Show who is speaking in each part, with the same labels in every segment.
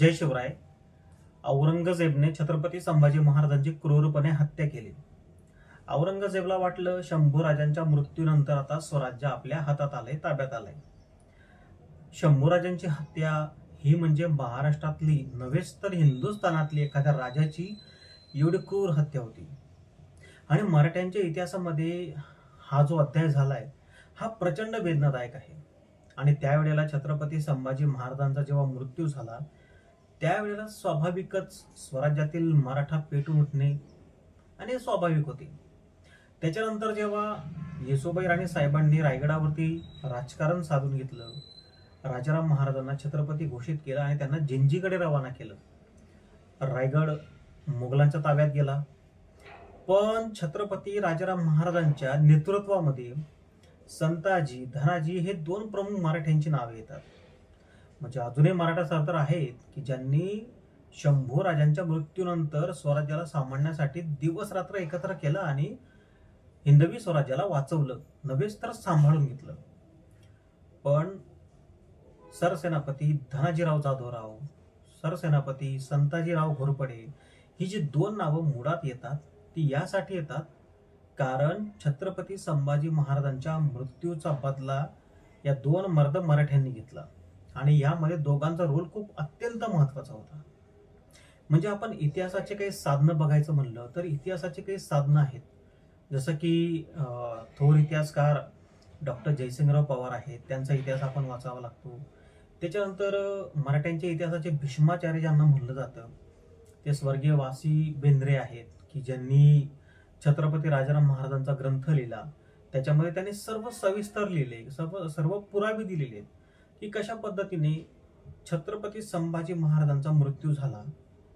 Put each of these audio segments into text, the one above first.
Speaker 1: जय शिवराय. औरंगजेबने छत्रपती संभाजी महाराजांची क्रूरपणे हत्या केली. औरंगजेबला वाटलं शंभू राजांच्या मृत्यूनंतर आता स्वराज्य आपल्या हातात आलंय ताब्यात आलंय. शंभू राजांची हत्या ही म्हणजे महाराष्ट्रातली नव्हेच तर हिंदुस्थानातली एखाद्या राजाची एवढी क्रूर हत्या होती. आणि मराठ्यांच्या इतिहासामध्ये हा जो अध्याय झालाय हा प्रचंड वेदनादायक आहे. आणि त्यावेळेला छत्रपती संभाजी महाराजांचा जेव्हा मृत्यू झाला त्यावेळेला स्वाभाविकच स्वराज्यातील मराठा पेटून उठणे आणि हे स्वाभाविक होते. त्याच्यानंतर जेव्हा येसोबाई राणे साहेबांनी रायगडावरती राजकारण साधून घेतलं राजाराम महाराजांना छत्रपती घोषित केलं आणि त्यांना जिंजीकडे रवाना केलं. रायगड मुघलांच्या ताब्यात गेला. पण छत्रपती राजाराम महाराजांच्या नेतृत्वामध्ये संताजी धनाजी हे दोन प्रमुख मराठ्यांची नावे येतात. म्हणजे अजूनही मराठा सरदार आहेत की ज्यांनी शंभू राजांच्या मृत्यूनंतर स्वराज्याला सांभाळण्यासाठी दिवस रात्र एकत्र केलं आणि हिंदवी स्वराज्याला वाचवलं नव्हेच तर सांभाळून घेतलं. पण सरसेनापती धनाजीराव जाधवराव सरसेनापती संताजीराव घोरपडे ही जी दोन नावं मुळात येतात ती यासाठी येतात कारण छत्रपती संभाजी महाराजांच्या मृत्यूचा बदला या दोन मर्द मराठ्यांनी घेतला. आणि यामध्ये दोघांचा रोल खूप अत्यंत महत्त्वाचा होता. म्हणजे आपण इतिहासाचे काही साधनं बघायचं म्हणलं तर इतिहासाचे काही साधनं आहेत. जसं की थोर इतिहासकार डॉक्टर जयसिंगराव पवार आहेत त्यांचा इतिहास आपण वाचावा लागतो. त्याच्यानंतर मराठ्यांच्या इतिहासाचे भीष्माचार्य ज्यांना म्हणलं जातं ते स्वर्गीय वासी बेंद्रे आहेत की ज्यांनी छत्रपती राजाराम महाराजांचा ग्रंथ लिहिला. त्याच्यामध्ये त्यांनी सर्व सविस्तर लिहिले सर्व सर्व पुरावे दिलेले आहेत. की कशा पद्धतीने छत्रपती संभाजी महाराजांचा मृत्यू झाला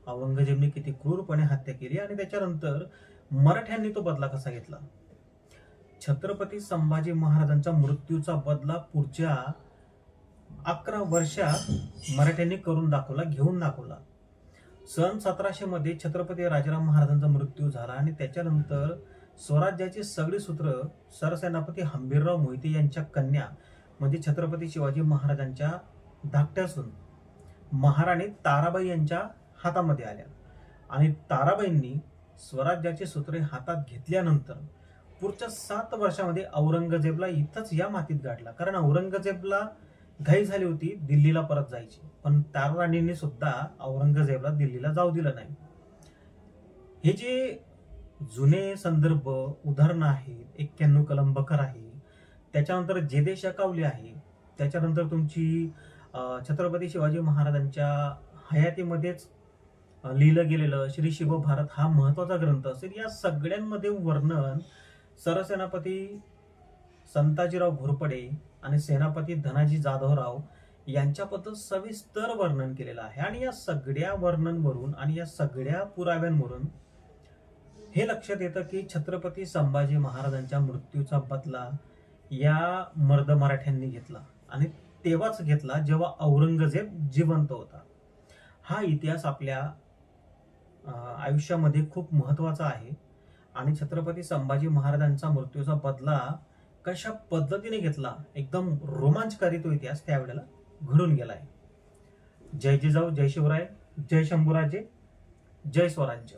Speaker 1: औरंगजेबने किती क्रूरपणे हत्या केली आणि त्याच्यानंतर मराठ्यांनी तो बदला कसा घेतला? छत्रपती संभाजी महाराजांचा मृत्यूचा बदला पुढच्या अकरा वर्षात मराठ्यांनी करून दाखवला घेऊन दाखवला. सन सतराशे मध्ये छत्रपती राजाराम महाराजांचा मृत्यू झाला आणि त्याच्यानंतर स्वराज्याची सगळी सूत्र सरसेनापती हंबीरराव मोहिते यांच्या कन्या म्हणजे छत्रपती शिवाजी महाराजांच्या धाकट्यासून महाराणी ताराबाई यांच्या हातामध्ये आल्या. आणि ताराबाईंनी स्वराज्याची सूत्रे हातात घेतल्यानंतर पुढच्या सात वर्षामध्ये औरंगजेबला इथंच या मातीत गाठला कारण औरंगजेबला घाई झाली होती दिल्लीला परत जायची. पण ताराराणींनी सुद्धा औरंगजेबला दिल्लीला जाऊ दिलं नाही. हे जे जुने संदर्भ उदाहरणं आहेत एक्क्याण्णव कलम बखर आहे त्याच्यानंतर जेदे शकावली आहे त्याच्यानंतर तुमची छत्रपती शिवाजी महाराजांच्या हयातीमध्येच लिहिलं गेलेलं श्री शिव भारत हा महत्त्वाचा ग्रंथ असेल या सगळ्यांमध्ये वर्णन सरसेनापती संताजीराव घोरपडे आणि सेनापती धनाजी जाधवराव यांच्याबद्दल सविस्तर वर्णन केलेलं आहे. आणि या सगळ्या वर्णनवरून आणि या सगळ्या पुराव्यांवरून हे लक्षात येतं की छत्रपती संभाजी महाराजांच्या मृत्यूचा बदला या मर्द मराठ्यांनी घेतला. आणि तेव्हाच घेतला जेव्हा औरंगजेब जिवंत होता. हा इतिहास आपल्या आयुष्यामध्ये खूप महत्त्वाचा आहे. आणि छत्रपती संभाजी महाराजांचा मृत्यूचा बदला कशा पद्धतीने घेतला एकदम रोमांचकारी तो इतिहास त्यावेळेला घडून गेलाय. जय जिजाऊ जय शिवराय जय शंभूराजे जय स्वराज्य.